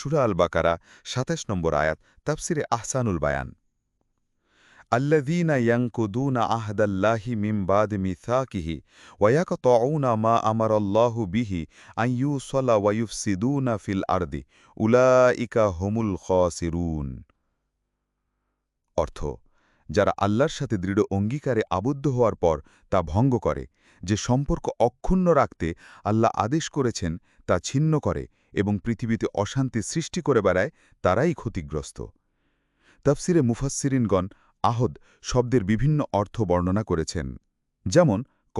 সুরা আল বাকারা সাতাশ নম্বর আয়াত তাফসিরে আহসানুল বায়ান الذين ينقضون عهد الله من بعد ميثاقه ويقطعون ما أمر الله به أن يوصل ويفسدون في الأرض أولئك هم الخاسرون অর্থ যারা আল্লাহর সাথে দৃঢ় অঙ্গীকারে আবদ্ধ হওয়ার পর তা ভঙ্গ করে যে সম্পর্ক অক্ষুণ্ণ রাখতে আল্লাহ আদেশ করেছেন তা ছিন্ন করে এবং পৃথিবীতে অশান্তি সৃষ্টি করে বেড়ায়, তারাই ক্ষতিগ্রস্ত। তাফসিরে মুফাসসিরিনগণ আহদ শব্দের বিভিন্ন অর্থ বর্ণনা করেছেন। যেমন, ক,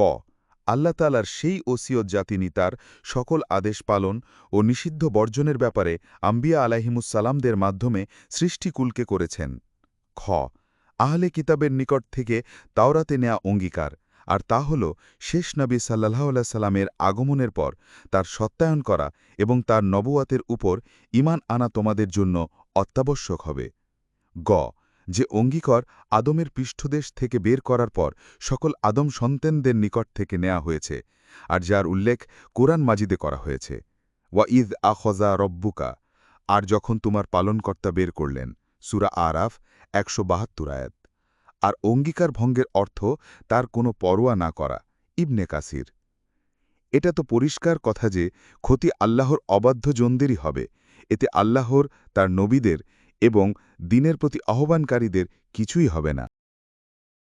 আল্লাহ তালার সেই ওসিয়ত যা তিনি তার সকল আদেশ পালন ও নিষিদ্ধ বর্জনের ব্যাপারে আম্বিয়া আলাহিমুসালামদের মাধ্যমে সৃষ্টিকুলকে করেছেন। খ, আহলে কিতাবের নিকট থেকে তাওরাতে নেয়া অঙ্গীকার। আর তা হল, শেষ নবী সাল্লাহ সাল্লামের আগমনের পর তার সত্যায়ন করা এবং তার নবুয়াতের উপর ইমান আনা তোমাদের জন্য অত্যাবশ্যক হবে। গ, যে অঙ্গীকর আদমের পৃষ্ঠদেশ থেকে বের করার পর সকল আদম সন্তানদের নিকট থেকে নেওয়া হয়েছে আর যার উল্লেখ কোরআন মাজিদে করা হয়েছে। ওয়া ঈদ আখজা রব্বুকা, আর যখন তোমার পালনকর্তা বের করলেন, সুরা আরাফ একশো বাহাত্তর আয়াত। আর অঙ্গীকার ভঙ্গের অর্থ তার কোনো পরোয়া না করা। ইবনে কাসির। এটা তো পরিষ্কার কথা যে ক্ষতি আল্লাহর অবাধ্য জনদেরই হবে। এতে আল্লাহর, তার নবীদের এবং দিনের প্রতি আহ্বানকারীদের কিছুই হবে না।